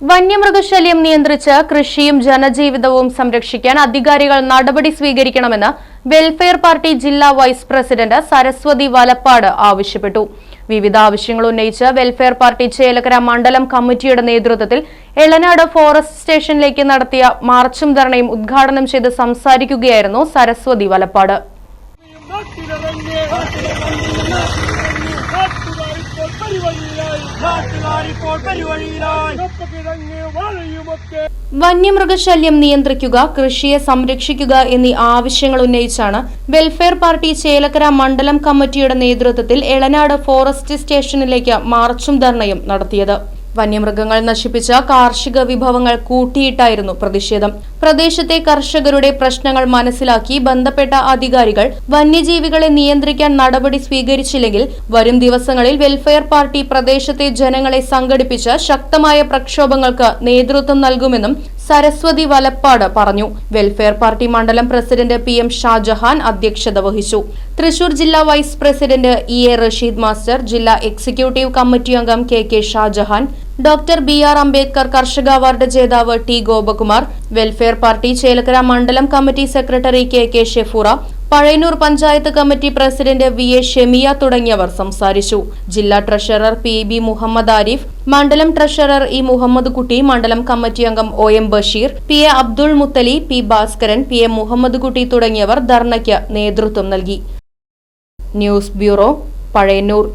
വന്യമൃഗശല്യം നിയന്ത്രിച്ച് കൃഷിയും ജനജീവിതവും സംരക്ഷിക്കാൻ അധികാരികൾ നടപടി സ്വീകരിക്കണമെന്ന് വെൽഫെയർ പാർട്ടി ജില്ലാ വൈസ് പ്രസിഡന്റ് സരസ്വതി വലപ്പാട് ആവശ്യപ്പെട്ടു. വിവിധ ആവശ്യങ്ങൾ ഉന്നയിച്ച് വെൽഫെയർ പാർട്ടി ചേലക്കര മണ്ഡലം കമ്മിറ്റിയുടെ നേതൃത്വത്തിൽ എളനാട് ഫോറസ്റ്റ് സ്റ്റേഷനിലേക്ക് നടത്തിയ മാർച്ചും ധർണയും ഉദ്ഘാടനം ചെയ്ത് സംസാരിക്കുകയായിരുന്നു സരസ്വതി വലപ്പാട്. വന്യമൃഗശല്യം നിയന്ത്രിക്കുക കൃഷിയെ സംരക്ഷിക്കുക എന്നീ ആവശ്യങ്ങൾ ഉന്നയിച്ചാണ് വെൽഫെയർ പാർട്ടി ചേലക്കര മണ്ഡലം കമ്മിറ്റിയുടെ നേതൃത്വത്തിൽ എളനാട് ഫോറസ്റ്റ് സ്റ്റേഷനിലേക്ക് മാർച്ചും ധർണയും നടത്തിയത്. വന്യമൃഗങ്ങൾ നശിപ്പിച്ച കാർഷിക വിഭവങ്ങൾ കൂട്ടിയിട്ടായിരുന്നു പ്രതിഷേധം. പ്രദേശത്തെ കർഷകരുടെ പ്രശ്നങ്ങൾ മനസ്സിലാക്കി ബന്ധപ്പെട്ട അധികാരികൾ വന്യജീവികളെ നിയന്ത്രിക്കാൻ നടപടി സ്വീകരിച്ചില്ലെങ്കിൽ വരും ദിവസങ്ങളിൽ വെൽഫെയർ പാർട്ടി പ്രദേശത്തെ ജനങ്ങളെ സംഘടിപ്പിച്ച് ശക്തമായ പ്രക്ഷോഭങ്ങൾക്ക് നേതൃത്വം നൽകുമെന്നും സരസ്വതി വലപ്പാട് പറഞ്ഞു. വെൽഫെയർ പാർട്ടി മണ്ഡലം പ്രസിഡന്റ് പി എം ഷാജഹാൻ അധ്യക്ഷത വഹിച്ചു. തൃശൂർ ജില്ലാ vice president E A Rasheed master ജില്ലാ എക്സിക്യൂട്ടീവ് കമ്മിറ്റി അംഗം K K Shajahan doctor B R Ambedkar കർഷക അവാർഡ് ജേതാവ് T Gopakumar welfare party Chelakkara മണ്ഡലം committee secretary K K Shafoora Pazhayannur panchayat committee president V A Shemiya തുടങ്ങിയവർ സംസാരിച്ചു. ജില്ലാ treasurer P B Muhammad Arif മണ്ഡലം treasurer E Muhammad Kutty മണ്ഡലം committee അംഗം O M Basheer P A Abdul Muthali P Bhaskaran P A Muhammad Kutty തുടങ്ങിയവർ ധർണയ്ക്ക് നേതൃത്വം നൽകി. News bureau Pazhayannur.